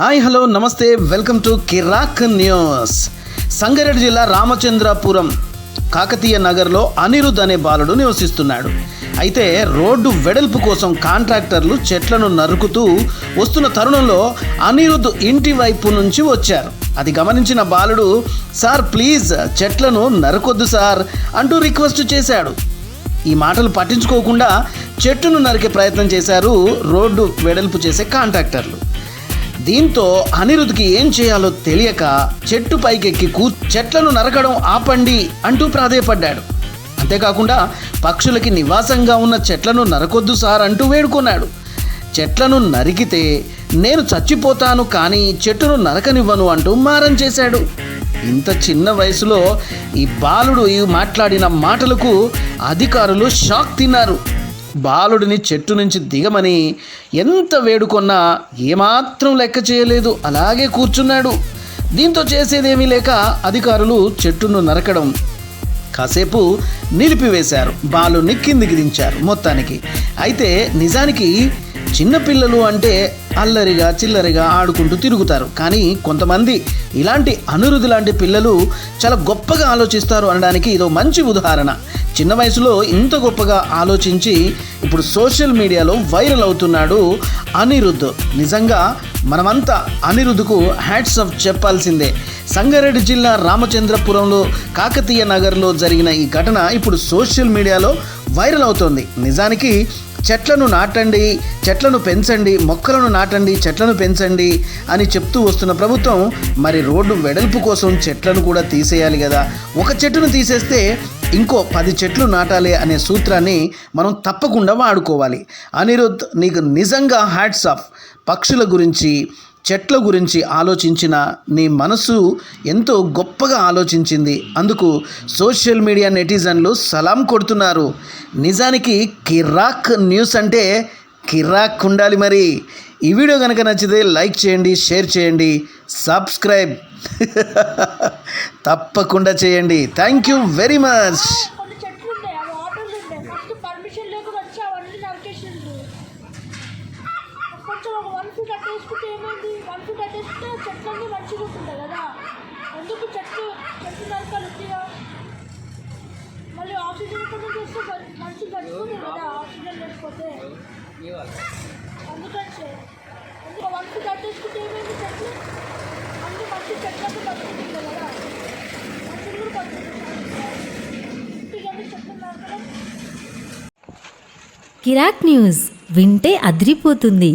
Hi hello namaste welcome to Kiraak news. Sangareddy జిల్లా రామచంద్రపురం కాకతీయ నగర్లో అనిరుద్ అనే బాలుడు నివసిస్తున్నాడు. అయితే రోడ్డు వెడల్పు కోసం కాంట్రాక్టర్లు చెట్లను నరుకుతూ వస్తున్న తరుణంలో అనిరుద్ ఇంటి వైపు నుంచి వచ్చారు. అది గమనించిన బాలుడు సార్ ప్లీజ్ చెట్లను నరకొద్దు సార్ అంటూ రిక్వెస్ట్ చేశాడు. ఈ మాటలు పట్టించుకోకుండా చెట్టును నరికే ప్రయత్నం చేశారు రోడ్డు వెడల్పు చేసే కాంట్రాక్టర్లు. దీంతో అనిరుద్కి ఏం చేయాలో తెలియక చెట్టు పైకెక్కి కూ చెట్లను నరకడం ఆపండి అంటూ ప్రాధేయపడ్డాడు. అంతేకాకుండా పక్షులకి నివాసంగా ఉన్న చెట్లను నరకొద్దు సార్ అంటూ వేడుకున్నాడు. చెట్లను నరికితే నేను చచ్చిపోతాను కానీ చెట్టును నరకనివ్వను అంటూ మారం చేశాడు. ఇంత చిన్న వయసులో ఈ బాలుడు మాట్లాడిన మాటలకు అధికారులు షాక్ తిన్నారు. బాలుడిని చెట్టు నుంచి దిగమని ఎంత వేడుకొన్నా ఏమాత్రం లెక్క చేయలేదు. అలాగే కూర్చున్నాడు. దీంతో చేసేదేమీ లేక అధికారులు చెట్టును నరకడం కాసేపు నిలిపివేశారు. బాలుని కిందికి దించారు మొత్తానికి. అయితే నిజానికి చిన్నపిల్లలు అంటే అల్లరిగా చిల్లరిగా ఆడుకుంటూ తిరుగుతారు. కానీ కొంతమంది ఇలాంటి అనురుధి లాంటి పిల్లలు చాలా గొప్పగా ఆలోచిస్తారు అనడానికి ఇదో మంచి ఉదాహరణ. చిన్న వయసులో ఇంత గొప్పగా ఆలోచించి ఇప్పుడు సోషల్ మీడియాలో వైరల్ అవుతున్నాడు అనిరుద్ధ్. నిజంగా మనమంతా అనిరుద్ధ్కు హ్యాట్స్ ఆఫ్ చెప్పాల్సిందే. సంగారెడ్డి జిల్లా రామచంద్రపురంలో కాకతీయ నగర్లో జరిగిన ఈ ఘటన ఇప్పుడు సోషల్ మీడియాలో వైరల్ అవుతోంది. నిజానికి చెట్లను నాటండి చెట్లను పెంచండి మొక్కలను నాటండి చెట్లను పెంచండి అని చెప్తూ వస్తున్న ప్రభుత్వం మరి రోడ్డు వెడల్పు కోసం చెట్లను కూడా తీసేయాలి కదా. ఒక చెట్టును తీసేస్తే ఇంకో పది చెట్లు నాటాలి అనే సూత్రాన్ని మనం తప్పకుండా వాడుకోవాలి. అనిరుద్ నీకు నిజంగా హ్యాట్స్ ఆఫ్ పక్షుల గురించి చెట్ల గురించి ఆలోచించిన నీ మనసు ఎంతో గొప్పగా ఆలోచించింది. అందుకు సోషల్ మీడియా నెటిజన్లు సలాం కొడుతున్నారు. నిజానికి కిరాక్ న్యూస్ అంటే కిరాక్ ఉండాలి మరి. ఈ వీడియో కనుక నచ్చితే లైక్ చేయండి షేర్ చేయండి సబ్స్క్రైబ్. తప్పకుండా చేయండి. Thank you very much. కొంచెం ఒక వన్ ఫీట్ అట్టేసుకుంటే ఏమైంది? వన్ ఫీట్ అట్టేసుకుంటే చెట్లన్నీ మంచిగా ఉంటుంటాయి కదా? ఎందుకు చెట్లు చెట్లు నరకాలు ఉట్టిగా మళ్ళీ ఆక్సిజన్ కూడా చేస్తే బ- మనిషి కదా ఆక్సిజన్ లేకపోతే? అందుకని ఎందుకు వన్ ఫీట్ అట్టేసుకుంటే ఏమైంది చెట్లు? అన్ని మంచి చెట్లకు బతుకుంటుంది కదా? మనుషులు కూడా బతుకుంటారు ఇంటికి చెట్లు నరకడం. కిరాక్ న్యూస్ వింటే అదిరిపోతుంది.